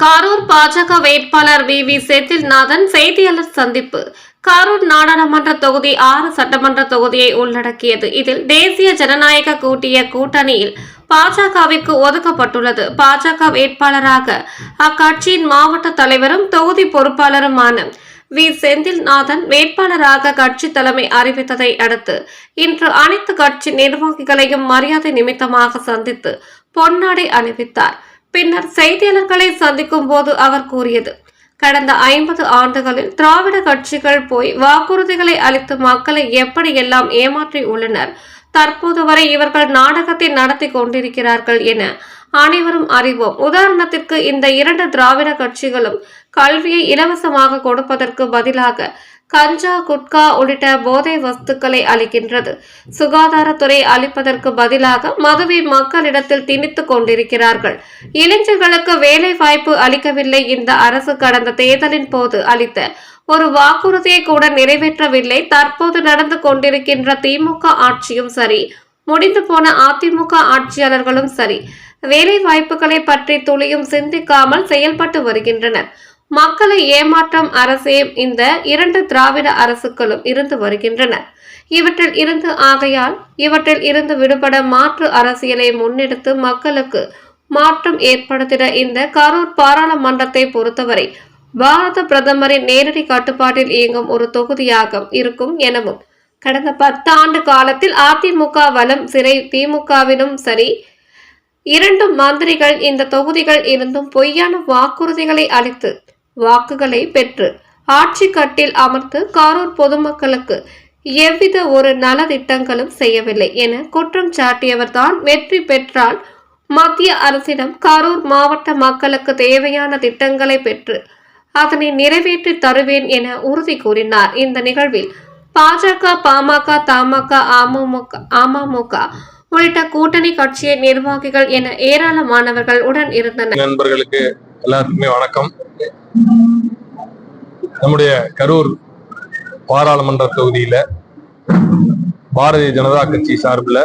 கரூர் பாஜக வேட்பாளர் we we Senthilnathan செய்தியாளர் சந்திப்பு. கரூர் நாடாளுமன்ற தொகுதி ஆறு சட்டமன்ற தொகுதியை உள்ளடக்கியது. இதில் தேசிய ஜனநாயக கூட்டிய கூட்டணியில் பாஜகவிற்கு ஒதுக்கப்பட்டுள்ளது. பாஜக வேட்பாளராக அக்கட்சியின் மாவட்ட தலைவரும் தொகுதி பொறுப்பாளருமான வி செந்தில்நாதன் வேட்பாளராக கட்சி தலைமை அறிவித்ததை அடுத்து இன்று அனைத்து கட்சி நிர்வாகிகளையும் மரியாதை நிமித்தமாக சந்தித்து பொன்னாடை அணிவித்தார். பின்னர் செய்தியாளர்களை சந்திக்கும் போது அவர் கூறியது கடந்த ஐம்பது ஆண்டுகளில் திராவிட கட்சிகள் போய் வாக்குறுதிகளை அளித்து மக்களை எப்படியெல்லாம் ஏமாற்றி உள்ளனர் தற்போது வரை இவர்கள் நாடகத்தை நடத்தி கொண்டிருக்கிறார்கள் என அனைவரும் அறிவோம். உதாரணத்திற்கு இந்த இரண்டு திராவிட கட்சிகளும் கல்வியை இலவசமாக கொடுப்பதற்கு பதிலாக கஞ்சா குட்கா உள்ளிட்ட போதை வஸ்துக்களை அளிக்கின்றது. சுகாதாரத்துறை அளிப்பதற்கு பதிலாக மதுவை மக்களிடத்தில் திணித்துக் கொண்டிருக்கிறார்கள். இளைஞர்களுக்கு வேலை வாய்ப்பு அளிக்கவில்லை இந்த அரசு கடந்த தேர்தலின் போது அளித்த ஒரு வாக்குறுதியை கூட நிறைவேற்றவில்லை. தற்போது நடந்து கொண்டிருக்கின்ற திமுக ஆட்சியும் சரி முடிந்து போன அதிமுக ஆட்சியாளர்களும் சரி வேலை வாய்ப்புகளை பற்றி துளியும் சிந்திக்காமல் செயல்பட்டு வருகின்றனர். மக்களை ஏமாற்றம் அரசே இந்த இரண்டு திராவிட அரசுகளும் இருந்து வருகின்றன. இவற்றில் இருந்து ஆகையால் இவற்றில் இருந்து விடுபட மாற்று அரசியலை முன்னெடுத்து மக்களுக்கு மாற்றம் ஏற்படுத்திட இந்த கரூர் பாராளுமன்றத்தை பொறுத்தவரை பாரத பிரதமரின் நேரடி கட்டுப்பாட்டில் இயங்கும் ஒரு தொகுதியாக இருக்கும் எனவும் கடந்த பத்து ஆண்டு காலத்தில் அதிமுக வலம் சிறை திமுகவிலும் சரி இரண்டு மந்திரிகள் இந்த தொகுதிகள் இருந்தும் பொய்யான வாக்குறுதிகளை அளித்து வாக்குகளை பெற்று ஆட்சி கட்டில் அமர்ந்து கரூர் பொதுமக்களுக்கு எவ்வித ஒரு நலத்திட்டங்களும் செய்யவில்லை என குற்றம் சாட்டியவர்தான் வெற்றி பெற்றால் மத்திய அரசிடம் கரூர் மாவட்ட மக்களுக்கு தேவையான திட்டங்களை பெற்று அதனை நிறைவேற்றி தருவேன் என உறுதி கூறினார். இந்த நிகழ்வில் பாஜக பாமக தமாக அமமுக அமமுக உள்ளிட்ட கூட்டணி கட்சியின் நிர்வாகிகள் என ஏராளமானவர்கள் உடன் இருந்தனர். நண்பர்களுக்கு எல்லாருக்குமே வணக்கம். நம்முடைய கரூர் பாராளுமன்ற தொகுதியில பாரதிய ஜனதா கட்சி சார்பில்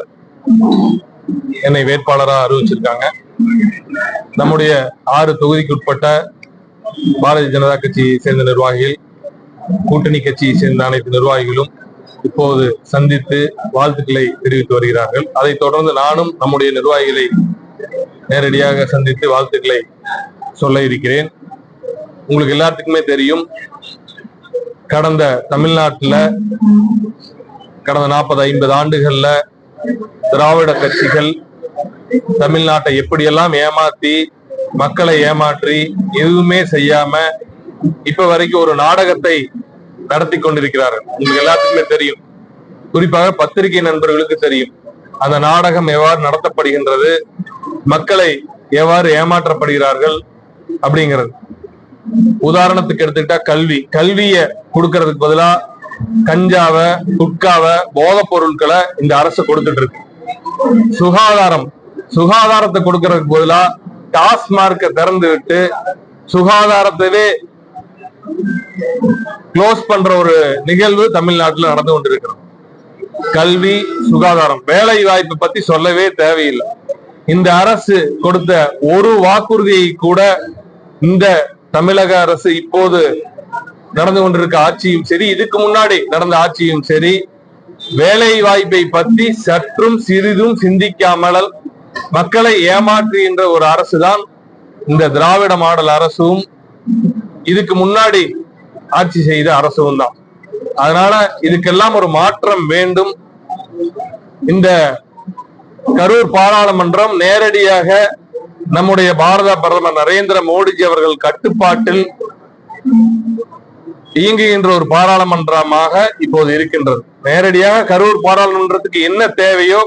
என்னை வேட்பாளராக அறிவிச்சிருக்காங்க. நம்முடைய ஆறு தொகுதிக்கு உட்பட்ட பாரதிய ஜனதா கட்சியை சேர்ந்த நிர்வாகிகள் கூட்டணி கட்சியை சேர்ந்த அனைத்து நிர்வாகிகளும் இப்போது சந்தித்து வாழ்த்துக்களை தெரிவித்து வருகிறார்கள். அதைத் தொடர்ந்து நானும் நம்முடைய நிர்வாகிகளை நேரடியாக சந்தித்து வாழ்த்துக்களை சொல்ல இருக்கிறேன். உங்களுக்கு எல்லாத்துக்குமே தெரியும். கடந்த தமிழ்நாட்டுல கடந்த நாற்பது ஐம்பது ஆண்டுகள்ல திராவிட கட்சிகள் தமிழ்நாட்டை எப்படியெல்லாம் ஏமாத்தி மக்களை ஏமாற்றி எதுவுமே செய்யாம இப்ப வரைக்கும் ஒரு நாடகத்தை நடத்தி கொண்டிருக்கிறார்கள். உங்களுக்கு எல்லாத்துக்குமே தெரியும். குறிப்பாக பத்திரிகை நண்பர்களுக்கு தெரியும். அந்த நாடகம் எவ்வாறு நடத்தப்படுகின்றது மக்களை எவ்வாறு ஏமாற்றப்படுகிறார்கள் அப்படிங்கிறது. உதாரணத்துக்கு எடுத்துக்கிட்டா கல்வி. கல்விய கொடுக்கறதுக்கு பதிலா கஞ்சாவ குட்காவ போதைப் பொருட்களை இந்த அரசு கொடுத்துட்டு இருக்கு. சுகாதாரம். சுகாதாரத்தை கொடுக்கறதுக்கு பதிலா டாஸ்மார்க்க திறந்து விட்டு சுகாதாரத்தவே க்ளோஸ் பண்ற ஒரு நிகழ்வு தமிழ்நாட்டில் நடந்து கொண்டிருக்கிறது. கல்வி சுகாதாரம். வேலை வாய்ப்பு பத்தி சொல்லவே தேவையில்லை. இந்த அரசு கொடுத்த ஒரு வாக்குறுதியை கூட இந்த தமிழக அரசு இப்போது நடந்து கொண்டிருக்க ஆட்சியும் சரி இதுக்கு முன்னாடி நடந்த ஆட்சியும் சரி வேலை வாய்ப்பை பற்றி சற்றும் சிறிதும் சிந்திக்காமல் மக்களை ஏமாற்றுகின்ற ஒரு அரசு தான் இந்த திராவிட மாடல் அரசும். இதுக்கு முன்னாடி ஆட்சி செய்த அரசும் தான். அதனால இதுக்கெல்லாம் ஒரு மாற்றம் வேண்டும். இந்த கரூர் பாராளுமன்றம் நேரடியாக நம்முடைய பாரத பிரதமர் நரேந்திர மோடிஜி அவர்கள் கட்டுப்பாட்டில் இயங்குகின்ற ஒரு பாராளுமன்றமாக இப்போது இருக்கின்றது. நேரடியாக கரூர் பாராளுமன்றத்துக்கு என்ன தேவையோ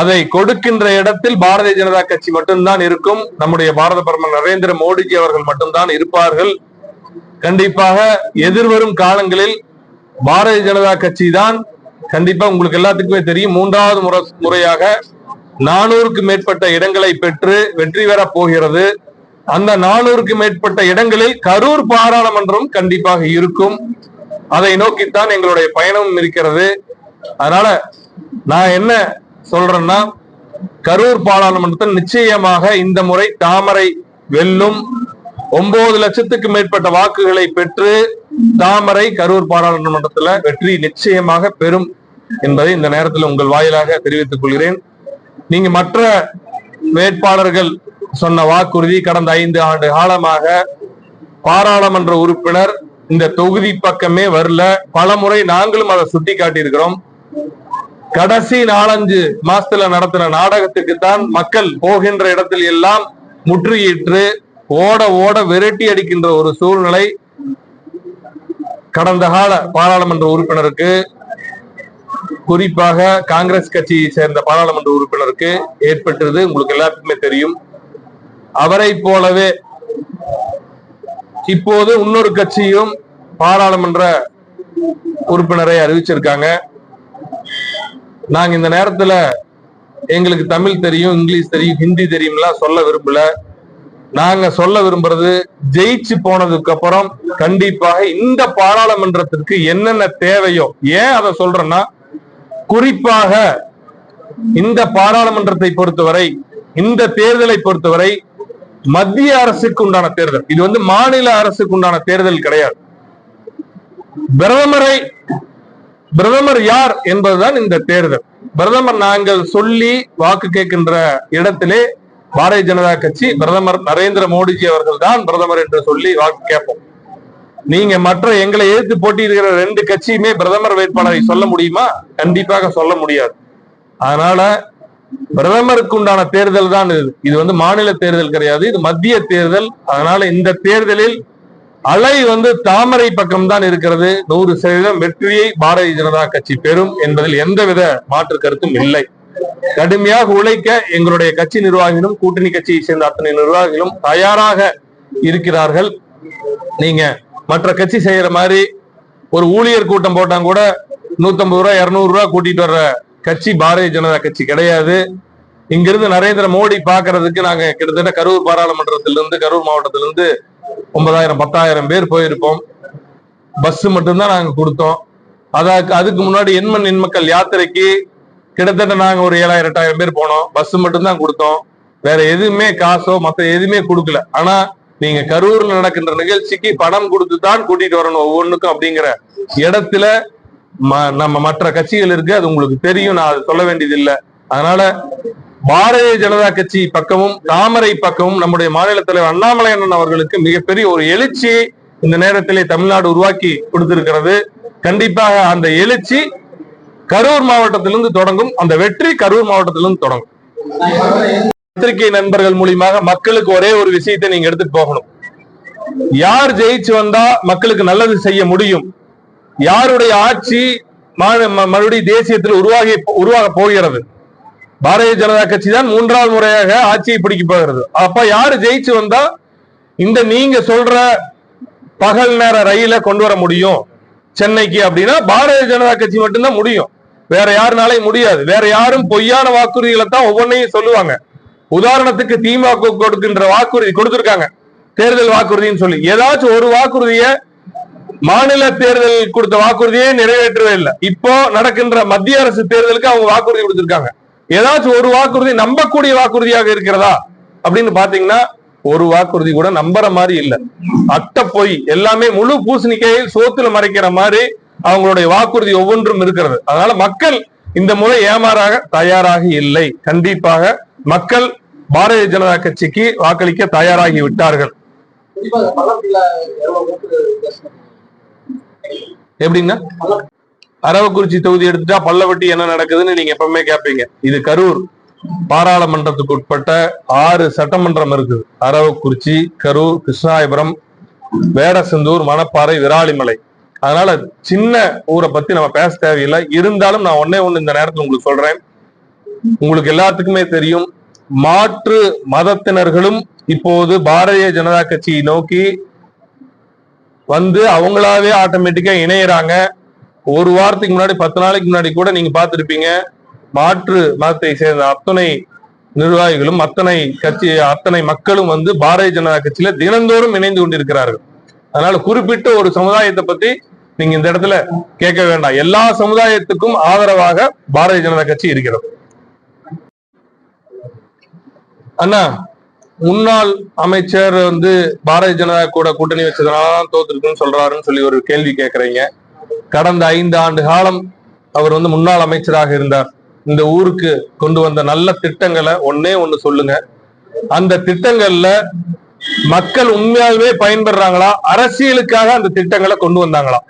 அதை கொடுக்கின்ற இடத்தில் பாரதிய ஜனதா கட்சி மட்டும்தான் இருக்கும். நம்முடைய பாரத பிரதமர் நரேந்திர மோடிஜி அவர்கள் மட்டும்தான் இருப்பார்கள். கண்டிப்பாக எதிர்வரும் காலங்களில் பாரதிய ஜனதா கட்சி தான் கண்டிப்பா உங்களுக்கு எல்லாத்துக்குமே தெரியும். மூன்றாவது முறை முறையாக நானூறுக்கு மேற்பட்ட இடங்களை பெற்று வெற்றி பெற போகிறது. அந்த நானூறுக்கு மேற்பட்ட இடங்களில் கரூர் பாராளுமன்றம் கண்டிப்பாக இருக்கும். அதை நோக்கித்தான் எங்களுடைய பயணமும் இருக்கிறது. அதனால நான் என்ன சொல்றேன்னா கரூர் பாராளுமன்றத்தில் நிச்சயமாக இந்த முறை தாமரை வெல்லும். ஒன்பது லட்சத்துக்கு மேற்பட்ட வாக்குகளை பெற்று தாமரை கரூர் பாராளுமன்றத்துல வெற்றி நிச்சயமாக பெறும் என்பதை இந்த நேரத்தில் உங்கள் வாயிலாக தெரிவித்துக் கொள்கிறேன். நீங்க மற்ற வேட்பாளர்கள் சொன்ன வாக்குறுதி கடந்த ஐந்து ஆண்டு காலமாக பாராளுமன்ற உறுப்பினர் இந்த தொகுதி பக்கமே வரல. பல முறை நாங்களும் அதை சுட்டி காட்டியிருக்கிறோம் கடைசி நாலஞ்சு மாசத்துல நடத்தின நாடகத்துக்கு தான் மக்கள் போகின்ற இடத்தில் எல்லாம் முற்றுகிட்டு ஓட ஓட விரட்டி அடிக்கின்ற ஒரு சூழ்நிலை கடந்த கால பாராளுமன்ற உறுப்பினருக்கு குறிப்பாக காங்கிரஸ் கட்சியை சேர்ந்த பாராளுமன்ற உறுப்பினருக்கு ஏற்பட்டது உங்களுக்கு எல்லாத்துக்குமே தெரியும். அவரை போலவே இப்போது இன்னொரு கட்சியும் பாராளுமன்ற உறுப்பினரை அறிவிச்சிருக்காங்க. நாங்க இந்த நேரத்துல எங்களுக்கு தமிழ் தெரியும் இங்கிலீஷ் தெரியும் ஹிந்தி தெரியும்லாம் சொல்ல விரும்பல. நாங்க சொல்ல விரும்புறது ஜெயிச்சு போனதுக்கு அப்புறம் கண்டிப்பாக இந்த பாராளுமன்றத்திற்கு என்னென்ன தேவையோ ஏன் அதை சொல்றேன்னா குறிப்பாக இந்த பாராளுமன்றத்தை பொறுத்தவரை இந்த தேர்தலை பொறுத்தவரை மத்திய அரசுக்கு உண்டான தேர்தல். இது வந்து மாநில அரசுக்கு உண்டான தேர்தல் கிடையாது. பிரதமரை பிரதமர் யார் என்பதுதான் இந்த தேர்தல். பிரதமர் நாங்கள் சொல்லி வாக்கு கேட்கின்ற இடத்திலே பாரதிய ஜனதா கட்சி பிரதமர் நரேந்திர மோடிஜி அவர்கள் தான் பிரதமர் என்று சொல்லி வாக்கு கேட்போம். நீங்க மற்ற எங்களை எதிர்த்து போட்டியிடுகிற ரெண்டு கட்சியுமே பிரதமர் வேட்பாளரை சொல்ல முடியுமா? கண்டிப்பாக சொல்ல முடியாது. அதனால பிரதமருக்கு உண்டான தேர்தல் தான் இது. இது வந்து மாநில தேர்தல் கிடையாது இது மத்திய தேர்தல். அதனால இந்த தேர்தலில் அலை வந்து தாமரை பக்கம் தான் இருக்கிறது. நூறு சதவீதம் வெற்றியை பாரதிய ஜனதா கட்சி பெறும் என்பதில் எந்தவித மாற்று கருத்தும் இல்லை. கடுமையாக உழைக்க எங்களுடைய கட்சி நிர்வாகிகளும் கூட்டணி கட்சியை சேர்ந்த அத்தனை நிர்வாகிகளும் தயாராக இருக்கிறார்கள். நீங்க மற்ற கட்சி செய்யற மாதிரி ஒரு ஊழியர் கூட்டம் போட்டா கூட நூத்தம்பது ரூபாய் இருநூறு ரூபாய் கூட்டிட்டு வர்ற கட்சி பாரதிய ஜனதா கட்சி கிடையாது. இங்கிருந்து நரேந்திர மோடி பாக்குறதுக்கு நாங்க கிட்டத்தட்ட கரூர் பாராளுமன்றத்திலிருந்து கரூர் மாவட்டத்திலிருந்து ஒன்பதாயிரம் பத்தாயிரம் பேர் போயிருப்போம். பஸ் மட்டும்தான் நாங்க கொடுத்தோம். அதாக்கு அதுக்கு முன்னாடி எண்மண் எண்மக்கள் யாத்திரைக்கு கிட்டத்தட்ட நாங்க ஒரு ஏழாயிரம் எட்டாயிரம் பேர் போனோம். பஸ் மட்டும்தான் கொடுத்தோம். வேற எதுவுமே காசோ மத்த எதுவுமே கொடுக்கல. ஆனா நீங்க கரூர்ல நடக்கின்ற நிகழ்ச்சிக்கு பணம் கொடுத்து தான் கூட்டிட்டு வரணும் ஒவ்வொன்றுக்கும் அப்படிங்கிற இடத்துல ம- நம்ம மற்ற கட்சிகள் இருக்கு அது உங்களுக்கு தெரியும் நான் அது சொல்ல வேண்டியது இல்லை அதனால பாரதிய ஜனதா கட்சி பக்கமும் தாமரை பக்கமும் நம்முடைய மாநில தலைவர் அண்ணாமலை அண்ணன் அவர்களுக்கு மிகப்பெரிய ஒரு எழுச்சி இந்த நேரத்திலே தமிழ்நாடு உருவாக்கி கொடுத்திருக்கிறது. கண்டிப்பாக அந்த எழுச்சி கரூர் மாவட்டத்திலிருந்து தொடங்கும் அந்த வெற்றி கரூர் மாவட்டத்திலிருந்து தொடங்கும். பத்திரிகை நண்பர்கள் மூலியமாக மக்களுக்கு ஒரே ஒரு விஷயத்தை நீங்க எடுத்துட்டு போகணும். யார் ஜெயிச்சு வந்தா மக்களுக்கு நல்லது செய்ய முடியும்? யாருடைய ஆட்சி மா- மறுபடியும் தேசியத்தில் உருவாகி உருவாக போகிறது? பாரதிய ஜனதா கட்சி தான் மூன்றாவது முறையாக ஆட்சியை பிடிக்க போகிறது. அப்ப யாரு ஜெயிச்சு வந்தா இந்த நீங்க சொல்ற பகல் நேர ரயில கொண்டு வர முடியும்? சென்னைக்கு அப்படின்னா பாரதிய ஜனதா கட்சி மட்டும்தான் முடியும். வேற யாருனாலே முடியாது. வேற யாரும் பொய்யான வாக்குறுதிகளை தான் ஒவ்வொன்றையும் சொல்லுவாங்க. உதாரணத்துக்கு திமுக கொடுக்கின்ற வாக்குறுதி கொடுத்திருக்காங்க. தேர்தல் வாக்குறுதின்னு சொல்லி. ஏதாச்சும் ஒரு வாக்குறுதிய மாநில தேர்தல் கொடுத்த வாக்குறுதியே நிறைவேற்றவே இல்லை. இப்போ நடக்கின்ற மத்திய அரசு தேர்தலுக்கு அவங்க வாக்குறுதி கொடுத்திருக்காங்க. ஏதாச்சும் ஒரு வாக்குறுதி நம்பக்கூடிய வாக்குறுதியாக இருக்கிறதா? அப்படின்னு பாத்தீங்கன்னா ஒரு வாக்குறுதி கூட நம்புற மாதிரி இல்ல. அட்ட பொய். எல்லாமே முழு பூசணிக்கையில் சோத்துல மறைக்கிற மாதிரி அவங்களுடைய வாக்குறுதி ஒவ்வொன்றும் இருக்கிறது. அதனால மக்கள் இந்த முறை ஏமாறாக தயாராக இல்லை. கண்டிப்பாக மக்கள் பாரதிய ஜனதா கட்சிக்கு வாக்களிக்க தயாராகி விட்டார்கள். கண்டிப்பா எப்படின்னா? அரவக்குறிச்சி தொகுதி எடுத்துட்டா பல்லவட்டி என்ன நடக்குதுன்னு நீங்க எப்பவுமே கேட்பீங்க இது கரூர். பாராளுமன்றத்துக்கு உட்பட்ட ஆறு சட்டமன்றம் இருக்குது. அரவக்குறிச்சி கரூர் கிருஷ்ணாயபுரம் வேடசந்தூர் மணப்பாறை விராலிமலை. அதனால சின்ன ஊரை பத்தி நம்ம பேச தேவையில்லை. இருந்தாலும் நான் ஒன்னே ஒண்ணு இந்த நேரத்தில் உங்களுக்கு சொல்றேன். உங்களுக்கு எல்லாத்துக்குமே தெரியும். மாற்று மதத்தினர்களும் இப்போது பாரதிய ஜனதா கட்சியை நோக்கி வந்து அவங்களாவே ஆட்டோமேட்டிக்கா இணையறாங்க. ஒரு வாரத்துக்கு முன்னாடி பத்து நாளைக்கு முன்னாடி கூட நீங்க பார்த்திருப்பீங்க. மாற்று மதத்தை சேர்ந்த அத்தனை நிர்வாகிகளும் அத்தனை கட்சி அத்தனை மக்களும் வந்து பாரதிய ஜனதா கட்சியில தினந்தோறும் இணைந்து கொண்டிருக்கிறார்கள். அதனால குறிப்பிட்ட ஒரு சமுதாயத்தை பத்தி நீங்க இந்த இடத்துல கேட்க வேண்டாம். எல்லா சமுதாயத்துக்கும் ஆதரவாக பாரதிய ஜனதா கட்சி இருக்கிறது. அண்ணா முன்னாள் அமைச்சர் வந்து பாரதிய ஜனதா கூட கூட்டணி வச்சதுனாலதான் தோத்துருக்குன்னு சொல்றாருன்னு சொல்லி ஒரு கேள்வி கேக்குறீங்க. கடந்த ஐந்து ஆண்டு காலம் அவர் வந்து முன்னாள் அமைச்சராக இருந்தார். இந்த ஊருக்கு கொண்டு வந்த நல்ல திட்டங்களை ஒன்னே ஒண்ணு சொல்லுங்க. அந்த திட்டங்கள்ல மக்கள் உண்மையாலுமே பயன்படுறாங்களா? அரசியலுக்காக அந்த திட்டங்களை கொண்டு வந்தாங்களா?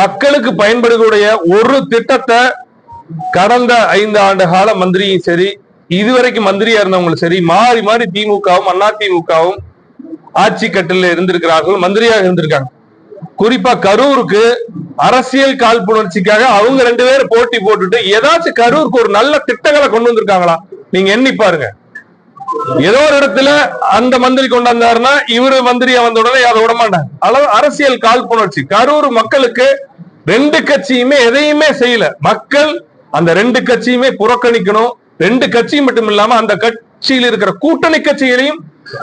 மக்களுக்கு பயன்படக்கூடிய ஒரு திட்டத்தை கடந்த ஐந்து ஆண்டு கால மந்திரியும் சரி இதுவரைக்கும் மந்திரியா இருந்தவங்களும் சரி மாறி மாறி திமுகவும் அண்ணா திமுகவும் ஆட்சி கட்டில இருந்திருக்கிறார்கள் மந்திரியாக இருந்திருக்காங்க. குறிப்பா கரூருக்கு அரசியல் காழ்ப்புணர்ச்சிக்காக அவங்க ரெண்டு பேரும் போட்டி போட்டுட்டு ஏதாச்சும் கரூருக்கு ஒரு நல்ல திட்டங்களை கொண்டு வந்திருக்காங்களா? நீங்க எண்ணி பாருங்க. ஏதோ ஒரு இடத்துல அந்த மந்திரி கொண்டு வந்தாருன்னா இவரு மந்திரியா வந்த உடனே அதை விட மாட்டாங்க. அளவு அரசியல் காழ்ப்புணர்ச்சி. கரூர் மக்களுக்கு ரெண்டு கட்சியுமே எதையுமே செய்யல. மக்கள் அந்த ரெண்டு கட்சியுமே புறக்கணிக்கணும் ரெண்டு கட்சியும் மட்டும் இல்லாம அந்த கட்சியில் இருக்கிற கூட்டணி கட்சிகளையும்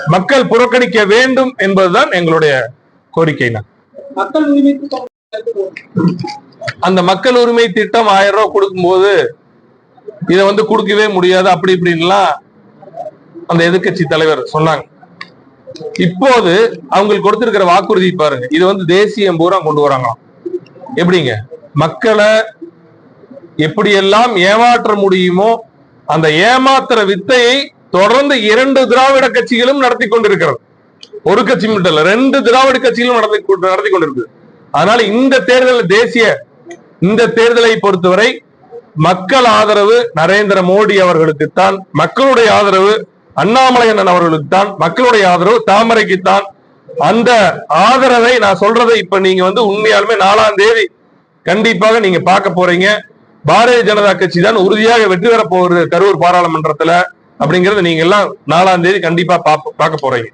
மக்கள் புறக்கணிக்க வேண்டும் என்பதுதான் எங்களுடைய கோரிக்கை மக்கள் உரிமை திட்டம் அந்த மக்கள் உரிமை திட்டம் ஆயிரம் ரூபாய் கொடுக்கும்போது இதை வந்து கொடுக்கவே முடியாது அப்படி இப்படின்லாம் அந்த எதிர்க்கட்சி தலைவர் சொன்னாங்க. இப்போது அவங்களுக்கு கொடுத்திருக்கிற வாக்குறுதி பாருங்க இது வந்து தேசியம் பூரா கொண்டு வராங்களாம். எப்படிங்க? மக்களை எப்படியெல்லாம் ஏமாற்ற முடியுமோ அந்த ஏமாத்துற வித்தையை தொடர்ந்து இரண்டு திராவிட கட்சிகளும் நடத்தி கொண்டிருக்கிறது. ஒரு கட்சி மட்டும் இல்ல ரெண்டு திராவிட கட்சிகளும் நடத்தி கொண்டு- நடத்தி கொண்டிருக்கு அதனால இந்த தேர்தல் தேசிய இந்த தேர்தலை பொறுத்தவரை மக்கள் ஆதரவு நரேந்திர மோடி அவர்களுக்குத்தான் மக்களுடைய ஆதரவு அண்ணாமலை அண்ணன் அவர்களுக்குத்தான் மக்களுடைய ஆதரவு தாமரைக்கு தான் அந்த ஆதரவை நான் சொல்றதை இப்ப நீங்க வந்து உண்மையாலுமே நாலாம் தேதி கண்டிப்பாக நீங்க பார்க்க போறீங்க. பாரதிய ஜனதா கட்சி தான் உறுதியாக வெற்றி பெற போகிறது கரூர் பாராளுமன்றத்துல அப்படிங்கறத நீங்க எல்லாம் நாலாம் தேதி கண்டிப்பா பார்க்க போறீங்க.